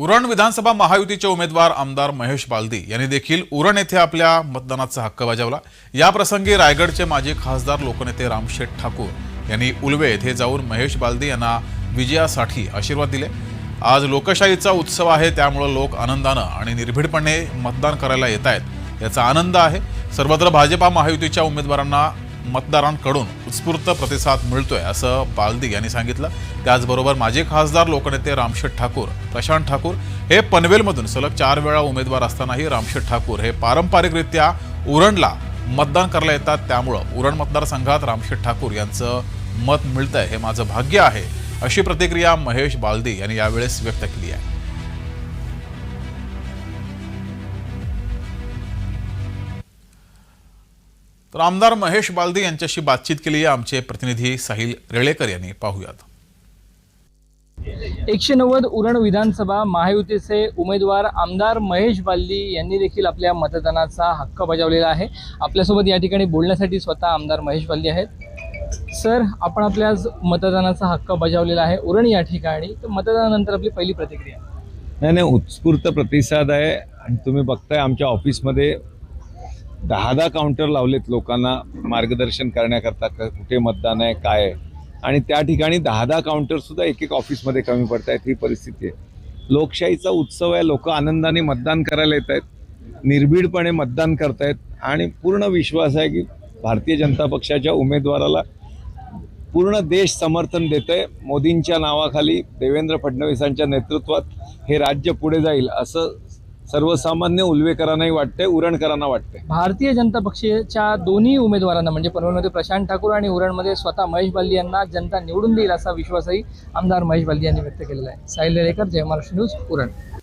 उरण विधानसभा महायुतीचे उमेदवार आमदार महेश बालदी यांनी देखील उरण येथे आपल्या मतदानाचा हक्क बजावला. याप्रसंगी रायगडचे माजी खासदार लोकनेते रामशेठ ठाकूर यांनी उलवे येथे जाऊन महेश बालदी यांना विजयासाठी आशीर्वाद दिले. आज लोकशाहीचा उत्सव आहे त्यामुळं लोक आनंदानं आणि निर्भीडपणे मतदान करायला येत आहेत याचा आनंद आहे. सर्वत्र भाजपा महायुतीच्या उमेदवारांना मतदारांकडून उत्स्फूर्त प्रतिसाद मिळतोय असं बालदी यांनी सांगितलं. त्याचबरोबर माजी खासदार लोकनेते रामशेठ ठाकूर प्रशांत ठाकूर हे पनवेलमधून सलग चार वेळा उमेदवार असतानाही रामशेठ ठाकूर हे पारंपरिकरित्या उरणला मतदान करायला येतात. त्यामुळं उरण मतदारसंघात रामशेठ ठाकूर यांचं मत मिळतंय हे माझं भाग्य आहे अशी प्रतिक्रिया महेश बालदी यांनी यावेळेस व्यक्त केली आहे. तर आमदार महेश बालदी यांच्याशी बातचीत केली. आहे आमचे प्रतिनिधी साहिल रेळेकर यांनी पाहूयात. एकशे नव्वद उरण विधानसभा महायुतीचे उमेदवार आमदार महेश बाल्दी यांनी देखील आपल्या मतदानाचा हक्क बजावलेला आहे. आपल्यासोबत या ठिकाणी बोलण्यासाठी स्वतः आमदार महेश बाल्दी आहेत. सर आपण आपल्या आज मतदानाचा हक्क बजावलेला आहे. उरण या ठिकाणी. तर मतदानानंतर आपली पहिली प्रतिक्रिया. नाही नाही उत्स्फूर्त प्रतिसाद आहे. आणि तुम्ही बघताय आमच्या ऑफिसमध्ये दहा दहा काउंटर लावलेत लोकांना मार्गदर्शन करण्याकरता क- कुठे मतदान आहे काय आहे. आणि त्या ठिकाणी दहा दहा काउंटरसुद्धा एक एक ऑफिसमध्ये कमी पडत आहेत ही परिस्थिती आहे. लोकशाहीचा उत्सव आहे लोक आनंदाने मतदान करायला येत आहेत निर्भीडपणे मतदान करतायत आणि पूर्ण विश्वास आहे की भारतीय जनता पक्षाच्या उमेदवाराला पूर्ण देश समर्थन देत आहे मोदींच्या नावाखाली देवेंद्र फडणवीसांच्या नेतृत्वात हे राज्य पुढे जाईल असं सर्वसामान्य उल्वेकरांनाही वाटते उरणकरांना वाटते. भारतीय जनता पक्षाच्या दोन्ही उमेदवारांना म्हणजे पनवेलमध्ये प्रशांत ठाकूर आणि उरणमध्ये स्वतः महेश बाल्दी यांना जनता निवडून देईल असा विश्वासही आमदार महेश बाल्दी यांनी व्यक्त केलेला आहे. साहिल रेळेकर जय महाराष्ट्र न्यूज उरण.